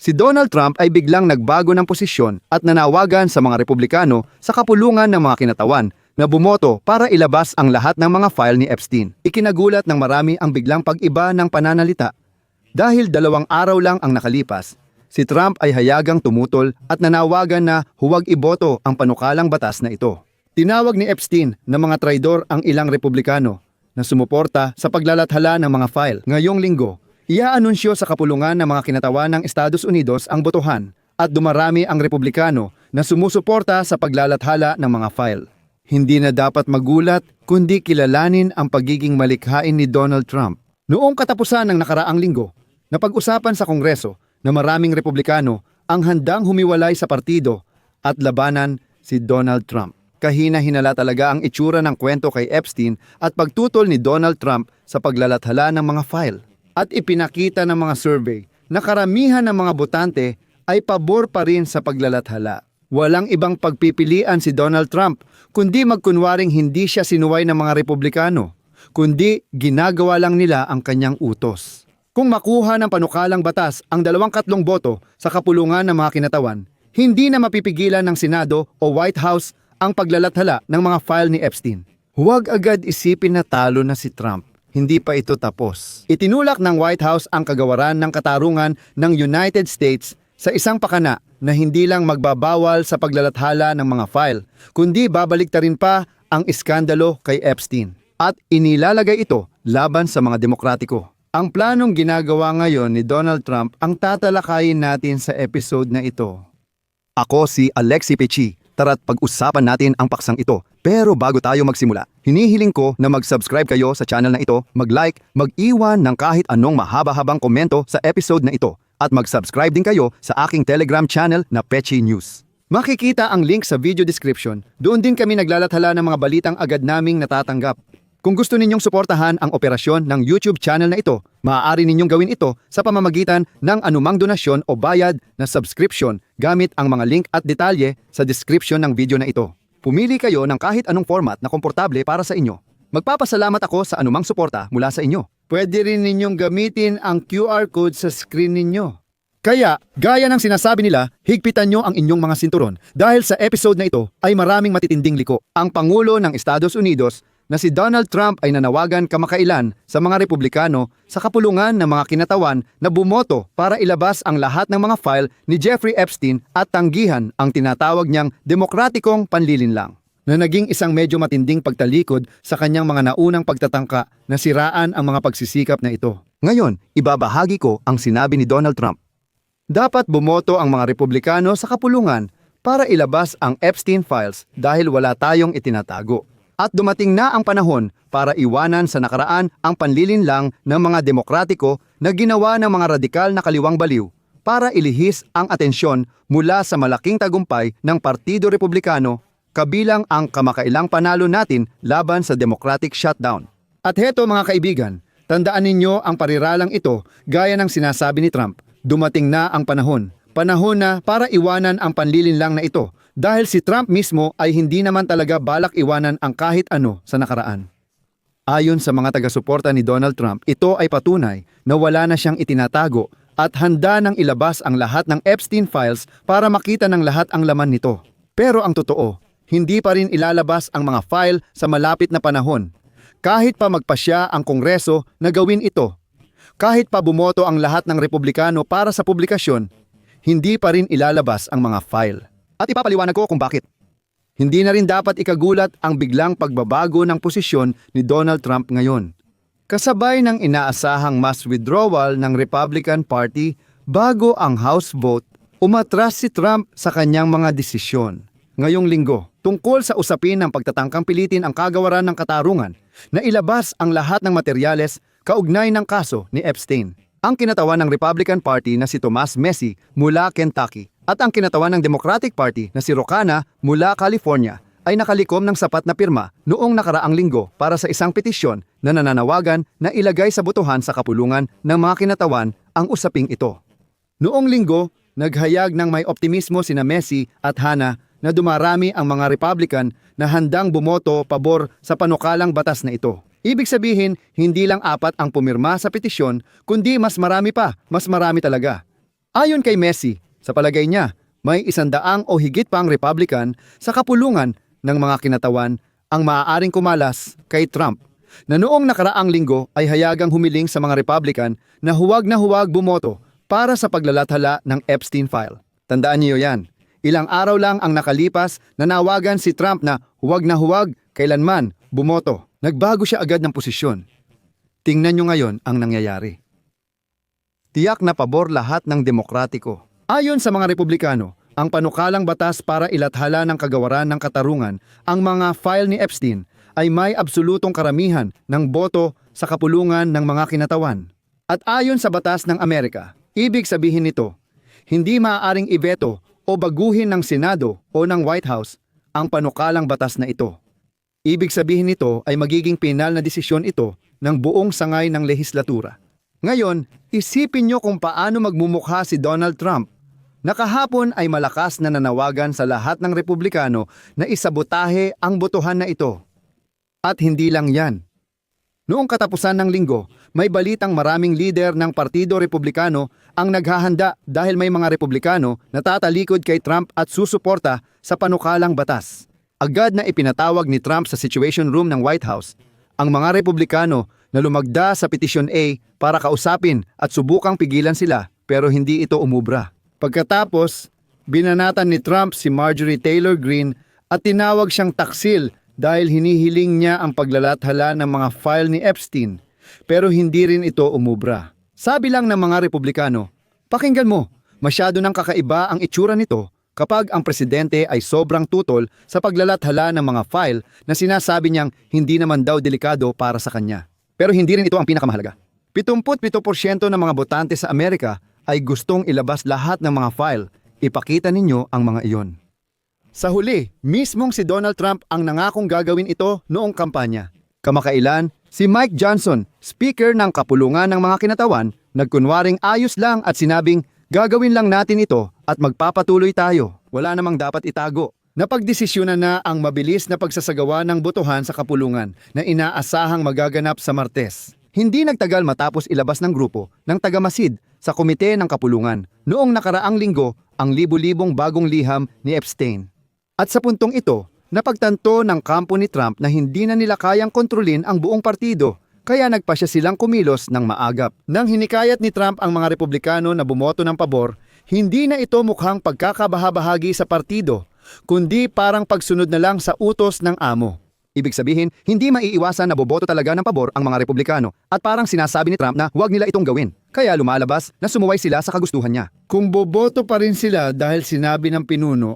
Si Donald Trump ay biglang nagbago ng posisyon at nanawagan sa mga Republikano sa kapulungan ng mga kinatawan na bumoto para ilabas ang lahat ng mga file ni Epstein. Ikinagulat ng marami ang biglang pag-iba ng pananalita. Dahil dalawang araw lang ang nakalipas, si Trump ay hayagang tumutol at nanawagan na huwag iboto ang panukalang batas na ito. Tinawag ni Epstein na mga traidor ang ilang Republikano na sumuporta sa paglalathala ng mga file. Ngayong linggo, Iaanunsyo sa kapulungan ng mga kinatawan ng Estados Unidos ang botohan at dumarami ang Republikano na sumusuporta sa paglalathala ng mga file. Hindi na dapat magulat kundi kilalanin ang pagiging malikhain ni Donald Trump. Noong katapusan ng nakaraang linggo, napag-usapan sa Kongreso na maraming Republikano ang handang humiwalay sa partido at labanan si Donald Trump. Kahina-hinala talaga ang itsura ng kwento kay Epstein at pagtutol ni Donald Trump sa paglalathala ng mga file at ipinakita ng mga survey na karamihan ng mga botante ay pabor pa rin sa paglalathala. Walang ibang pagpipilian si Donald Trump kundi magkunwaring hindi siya sinuway ng mga Republikano, kundi ginagawa lang nila ang kanyang utos. Kung makuha ng panukalang batas ang dalawang katlong boto sa kapulungan ng mga kinatawan, hindi na mapipigilan ng Senado o White House ang paglalathala ng mga file ni Epstein. Huwag agad isipin na talo na si Trump hindi pa ito tapos. Itinulak ng White House ang kagawaran ng katarungan ng United States sa isang pakana na hindi lang magbabawal sa paglalathala ng mga file, kundi babalik rin pa ang iskandalo kay Epstein. At inilalagay ito laban sa mga demokratiko. Ang planong ginagawa ngayon ni Donald Trump ang tatalakayin natin sa episode na ito. Ako si Alexi Pechi. Tara't pag-usapan natin ang paksang ito. Pero bago tayo magsimula, hinihiling ko na mag-subscribe kayo sa channel na ito, mag-like, mag-iwan ng kahit anong mahaba-habang komento sa episode na ito, at mag-subscribe din kayo sa aking Telegram channel na Pechi News. Makikita ang link sa video description. Doon din kami naglalathala ng mga balitang agad naming natatanggap. Kung gusto ninyong suportahan ang operasyon ng YouTube channel na ito, maaari ninyong gawin ito sa pamamagitan ng anumang donasyon o bayad na subscription gamit ang mga link at detalye sa description ng video na ito. Pumili kayo ng kahit anong format na komportable para sa inyo. Magpapasalamat ako sa anumang suporta mula sa inyo. Pwede rin ninyong gamitin ang QR code sa screen ninyo. Kaya, gaya ng sinasabi nila, higpitan nyo ang inyong mga sinturon dahil sa episode na ito ay maraming matitinding liko. Ang Pangulo ng Estados Unidos na si Donald Trump ay nanawagan kamakailan sa mga Republikano sa kapulungan ng mga kinatawan na bumoto para ilabas ang lahat ng mga file ni Jeffrey Epstein at tanggihan ang tinatawag niyang demokratikong panlilinlang na naging isang medyo matinding pagtalikod sa kanyang mga naunang pagtatangka na siraan ang mga pagsisikap na ito. Ngayon, ibabahagi ko ang sinabi ni Donald Trump. Dapat bumoto ang mga Republikano sa kapulungan para ilabas ang Epstein files dahil wala tayong itinatago. At dumating na ang panahon para iwanan sa nakaraan ang panlilinlang ng mga demokratiko na ginawa ng mga radikal na kaliwang baliw para ilihis ang atensyon mula sa malaking tagumpay ng Partido Republikano kabilang ang kamakailang panalo natin laban sa democratic shutdown. At heto mga kaibigan, tandaan ninyo ang pariralang ito gaya ng sinasabi ni Trump. Dumating na ang panahon. Panahon na para iwanan ang panlilinlang na ito dahil si Trump mismo ay hindi naman talaga balak iwanan ang kahit ano sa nakaraan. Ayon sa mga taga-suporta ni Donald Trump, ito ay patunay na wala na siyang itinatago at handa nang ilabas ang lahat ng Epstein files para makita ng lahat ang laman nito. Pero ang totoo, hindi pa rin ilalabas ang mga file sa malapit na panahon. Kahit pa magpasya ang Kongreso na gawin ito. Kahit pa bumoto ang lahat ng Republikano para sa publikasyon, hindi pa rin ilalabas ang mga file. At ipapaliwanag ko kung bakit. Hindi na rin dapat ikagulat ang biglang pagbabago ng posisyon ni Donald Trump ngayon. Kasabay ng inaasahang mass withdrawal ng Republican Party bago ang House vote, umatras si Trump sa kanyang mga desisyon. Ngayong linggo, tungkol sa usapin ng pagtatangkang pilitin ang kagawaran ng katarungan na ilabas ang lahat ng materyales kaugnay ng kaso ni Epstein. Ang kinatawan ng Republican Party na si Tomas Messi mula Kentucky at ang kinatawan ng Democratic Party na si Rocana mula California ay nakalikom ng sapat na pirma noong nakaraang linggo para sa isang petisyon na nananawagan na ilagay sa botohan sa kapulungan ng mga kinatawan ang usaping ito. Noong linggo, naghayag ng may optimismo sina Messi at Hana na dumarami ang mga Republican na handang bumoto pabor sa panukalang batas na ito. Ibig sabihin, hindi lang apat ang pumirma sa petisyon, kundi mas marami pa, mas marami talaga. Ayon kay Messi, sa palagay niya, may isandaang o higit pang Republican sa kapulungan ng mga kinatawan ang maaaring kumalas kay Trump na noong nakaraang linggo ay hayagang humiling sa mga Republican na huwag na huwag bumoto para sa paglalathala ng Epstein file. Tandaan niyo yan. Ilang araw lang ang nakalipas na nawagan si Trump na huwag na huwag kailanman bumoto. Nagbago siya agad ng posisyon. Tingnan niyo ngayon ang nangyayari. Tiyak na pabor lahat ng demokratiko. Ayon sa mga Republikano, ang panukalang batas para ilathala ng kagawaran ng katarungan ang mga file ni Epstein ay may absolutong karamihan ng boto sa kapulungan ng mga kinatawan. At ayon sa batas ng Amerika, ibig sabihin nito, hindi maaaring ibeto o baguhin ng Senado o ng White House ang panukalang batas na ito. Ibig sabihin nito ay magiging pinal na desisyon ito ng buong sangay ng lehislatura. Ngayon, isipin nyo kung paano magmumukha si Donald Trump. Nakahapon ay malakas na nanawagan sa lahat ng Republikano na isabotahe ang botohan na ito. At hindi lang yan. Noong katapusan ng linggo, may balitang maraming lider ng Partido Republikano ang naghahanda dahil may mga Republikano na tatalikod kay Trump at susuporta sa panukalang batas. Agad na ipinatawag ni Trump sa Situation Room ng White House ang mga Republikano na lumagda sa Petition A para kausapin at subukang pigilan sila pero hindi ito umubra. Pagkatapos, binanatan ni Trump si Marjorie Taylor Greene at tinawag siyang taksil dahil hinihiling niya ang paglalathala ng mga file ni Epstein pero hindi rin ito umubra. Sabi lang ng mga Republikano, pakinggan mo, masyado nang kakaiba ang itsura nito kapag ang presidente ay sobrang tutol sa paglalathala ng mga file na sinasabi niyang hindi naman daw delikado para sa kanya. Pero hindi rin ito ang pinakamahalaga. 77% ng mga botante sa Amerika ay gustong ilabas lahat ng mga file. Ipakita ninyo ang mga iyon. Sa huli, mismong si Donald Trump ang nangakong gagawin ito noong kampanya. Kamakailan, si Mike Johnson, speaker ng kapulungan ng mga kinatawan, nagkunwaring ayos lang at sinabing, gagawin lang natin ito at magpapatuloy tayo. Wala namang dapat itago. Napagdesisyonan na ang mabilis na pagsasagawa ng botohan sa kapulungan na inaasahang magaganap sa Martes. Hindi nagtagal matapos ilabas ng grupo ng tagamasid sa komite ng kapulungan noong nakaraang linggo ang libu-libong bagong liham ni Epstein. At sa puntong ito, napagtanto ng kampo ni Trump na hindi na nila kayang kontrolin ang buong partido kaya nagpasya silang kumilos ng maagap. Nang hinikayat ni Trump ang mga Republikano na bumoto ng pabor, hindi na ito mukhang pagkakabahabahagi sa partido, kundi parang pagsunod na lang sa utos ng amo. Ibig sabihin, hindi maiiwasan na boboto talaga ng pabor ang mga Republikano at parang sinasabi ni Trump na huwag nila itong gawin. Kaya lumalabas na sumuway sila sa kagustuhan niya. Kung boboto pa rin sila dahil sinabi ng pinuno,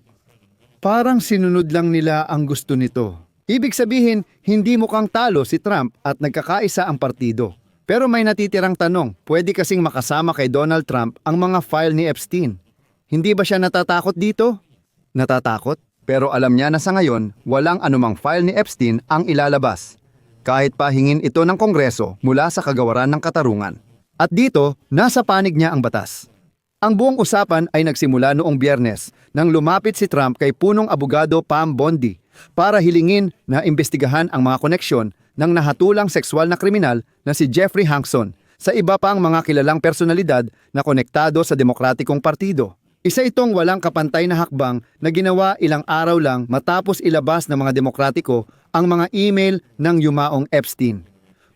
parang sinunod lang nila ang gusto nito. Ibig sabihin, hindi mukhang talo si Trump at nagkakaisa ang partido. Pero may natitirang tanong, pwede kasing makasama kay Donald Trump ang mga file ni Epstein. Hindi ba siya natatakot dito? Natatakot? Pero alam niya na sa ngayon, walang anumang file ni Epstein ang ilalabas. Kahit pa hingin ito ng Kongreso mula sa kagawaran ng katarungan. At dito, nasa panig niya ang batas. Ang buong usapan ay nagsimula noong biyernes nang lumapit si Trump kay punong abogado Pam Bondi para hilingin na imbestigahan ang mga koneksyon ng nahatulang sexual na kriminal na si Jeffrey Hankson sa iba pang mga kilalang personalidad na konektado sa Demokratikong Partido. Isa itong walang kapantay na hakbang na ginawa ilang araw lang matapos ilabas ng mga demokratiko ang mga email ng yumaong Epstein.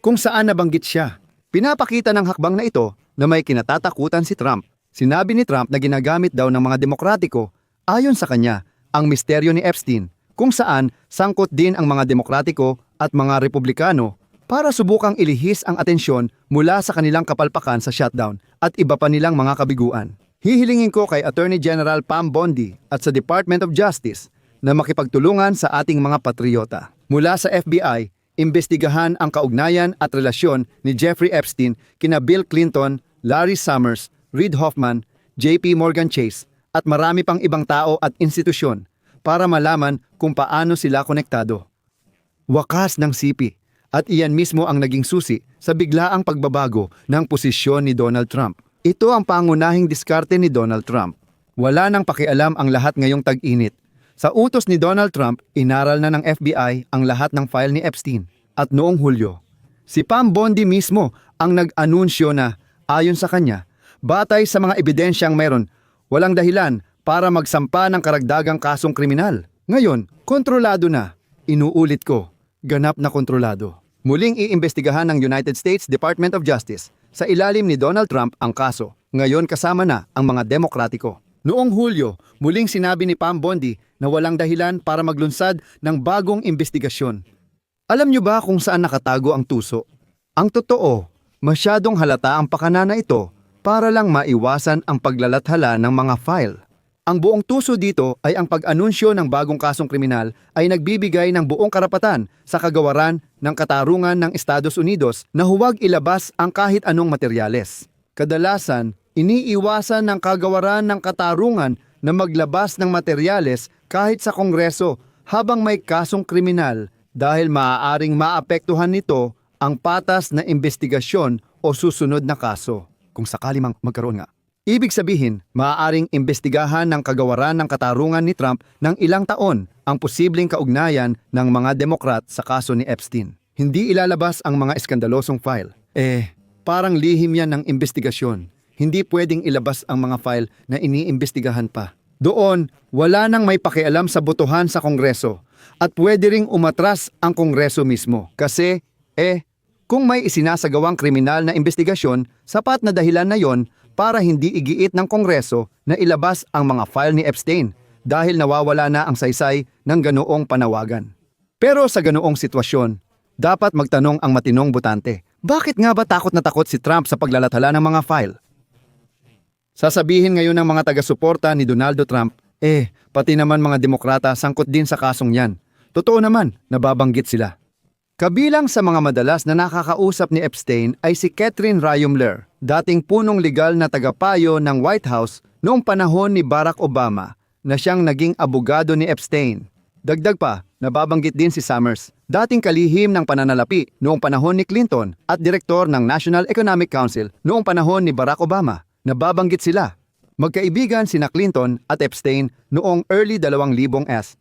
Kung saan nabanggit siya. Pinapakita ng hakbang na ito na may kinatatakutan si Trump. Sinabi ni Trump na ginagamit daw ng mga demokratiko ayon sa kanya ang misteryo ni Epstein kung saan sangkot din ang mga demokratiko at mga republikano para subukang ilihis ang atensyon mula sa kanilang kapalpakan sa shutdown at iba pa nilang mga kabiguan. Hihilingin ko kay Attorney General Pam Bondi at sa Department of Justice na makipagtulungan sa ating mga patriota. Mula sa FBI, imbestigahan ang kaugnayan at relasyon ni Jeffrey Epstein kina Bill Clinton, Larry Summers, Reid Hoffman, JP Morgan Chase at marami pang ibang tao at institusyon para malaman kung paano sila konektado. Wakas ng sipi at iyan mismo ang naging susi sa biglaang pagbabago ng posisyon ni Donald Trump. Ito ang pangunahing diskarte ni Donald Trump. Wala nang pakialam ang lahat ngayong tag-init. Sa utos ni Donald Trump, inaral na ng FBI ang lahat ng file ni Epstein. At noong Hulyo, si Pam Bondi mismo ang nag-anunsyo na, ayon sa kanya, Batay sa mga ebidensyang meron, walang dahilan para magsampa ng karagdagang kasong kriminal. Ngayon, kontrolado na. Inuulit ko, ganap na kontrolado. Muling iimbestigahan ng United States Department of Justice sa ilalim ni Donald Trump ang kaso. Ngayon kasama na ang mga demokratiko. Noong Hulyo, muling sinabi ni Pam Bondi na walang dahilan para maglunsad ng bagong investigasyon. Alam niyo ba kung saan nakatago ang tuso? Ang totoo, masyadong halata ang pakana na ito para lang maiwasan ang paglalathala ng mga file. Ang buong tuso dito ay ang pag-anunsyo ng bagong kasong kriminal ay nagbibigay ng buong karapatan sa kagawaran ng katarungan ng Estados Unidos na huwag ilabas ang kahit anong materyales. Kadalasan, iniiwasan ng kagawaran ng katarungan na maglabas ng materyales kahit sa Kongreso habang may kasong kriminal dahil maaaring maapektuhan nito ang patas na investigasyon o susunod na kaso kung sakali mang magkaroon nga. Ibig sabihin, maaaring imbestigahan ng kagawaran ng katarungan ni Trump ng ilang taon ang posibleng kaugnayan ng mga Demokrat sa kaso ni Epstein. Hindi ilalabas ang mga eskandalosong file. Eh, parang lihim yan ng investigasyon. Hindi pwedeng ilabas ang mga file na iniimbestigahan pa. Doon, wala nang may pakialam sa botohan sa Kongreso at pwede ring umatras ang Kongreso mismo. Kasi, eh, kung may isinasagawang kriminal na investigasyon, sapat na dahilan na yon para hindi igiit ng Kongreso na ilabas ang mga file ni Epstein dahil nawawala na ang saysay ng ganoong panawagan. Pero sa ganoong sitwasyon, dapat magtanong ang matinong butante, bakit nga ba takot na takot si Trump sa paglalathala ng mga file? Sasabihin ngayon ng mga taga-suporta ni Donaldo Trump, eh, pati naman mga demokrata sangkot din sa kasong yan. Totoo naman, nababanggit sila. Kabilang sa mga madalas na nakakausap ni Epstein ay si Catherine Ryumler, dating punong legal na tagapayo ng White House noong panahon ni Barack Obama na siyang naging abogado ni Epstein. Dagdag pa, nababanggit din si Summers, dating kalihim ng pananalapi noong panahon ni Clinton at direktor ng National Economic Council noong panahon ni Barack Obama. Nababanggit sila. Magkaibigan sina Clinton at Epstein noong early 2000s.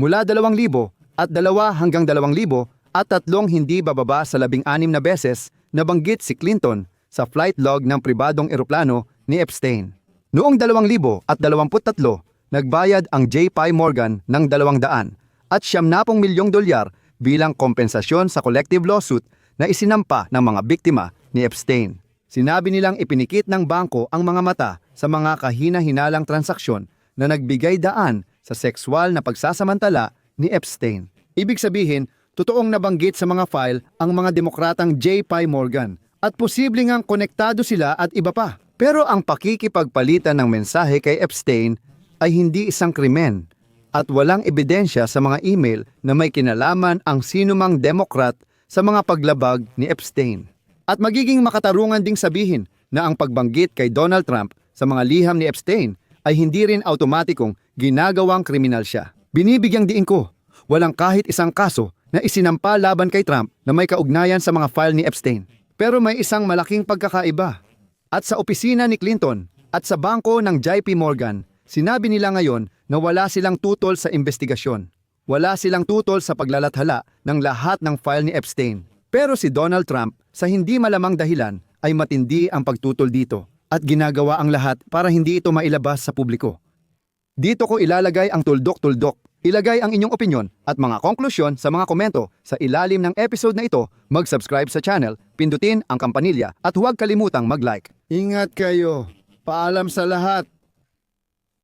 Mula 2000 at 2 hanggang 2000 at tatlong hindi bababa sa labing-anim na beses nabanggit si Clinton sa flight log ng pribadong eroplano ni Epstein. Noong 2000 at 23, nagbayad ang J.P. Morgan ng 200 at 70 milyong dolyar bilang kompensasyon sa collective lawsuit na isinampa ng mga biktima ni Epstein. Sinabi nilang ipinikit ng bangko ang mga mata sa mga kahina-hinalang transaksyon na nagbigay daan sa sexual na pagsasamantala ni Epstein. Ibig sabihin, totoong nabanggit sa mga file ang mga demokratang J.P. Morgan at posible ngang konektado sila at iba pa. Pero ang pakikipagpalitan ng mensahe kay Epstein ay hindi isang krimen at walang ebidensya sa mga email na may kinalaman ang sinumang demokrat sa mga paglabag ni Epstein. At magiging makatarungan ding sabihin na ang pagbanggit kay Donald Trump sa mga liham ni Epstein ay hindi rin automatikong ginagawang kriminal siya. Binibigyang diin ko, walang kahit isang kaso na isinampa laban kay Trump na may kaugnayan sa mga file ni Epstein. Pero may isang malaking pagkakaiba. At sa opisina ni Clinton at sa bangko ng JP Morgan, sinabi nila ngayon na wala silang tutol sa investigasyon. Wala silang tutol sa paglalathala ng lahat ng file ni Epstein. Pero si Donald Trump, sa hindi malamang dahilan, ay matindi ang pagtutol dito at ginagawa ang lahat para hindi ito mailabas sa publiko. Dito ko ilalagay ang tuldok-tuldok. Ilagay ang inyong opinyon at mga konklusyon sa mga komento sa ilalim ng episode na ito. Mag-subscribe sa channel, pindutin ang kampanilya at huwag kalimutang mag-like. Ingat kayo. Paalam sa lahat.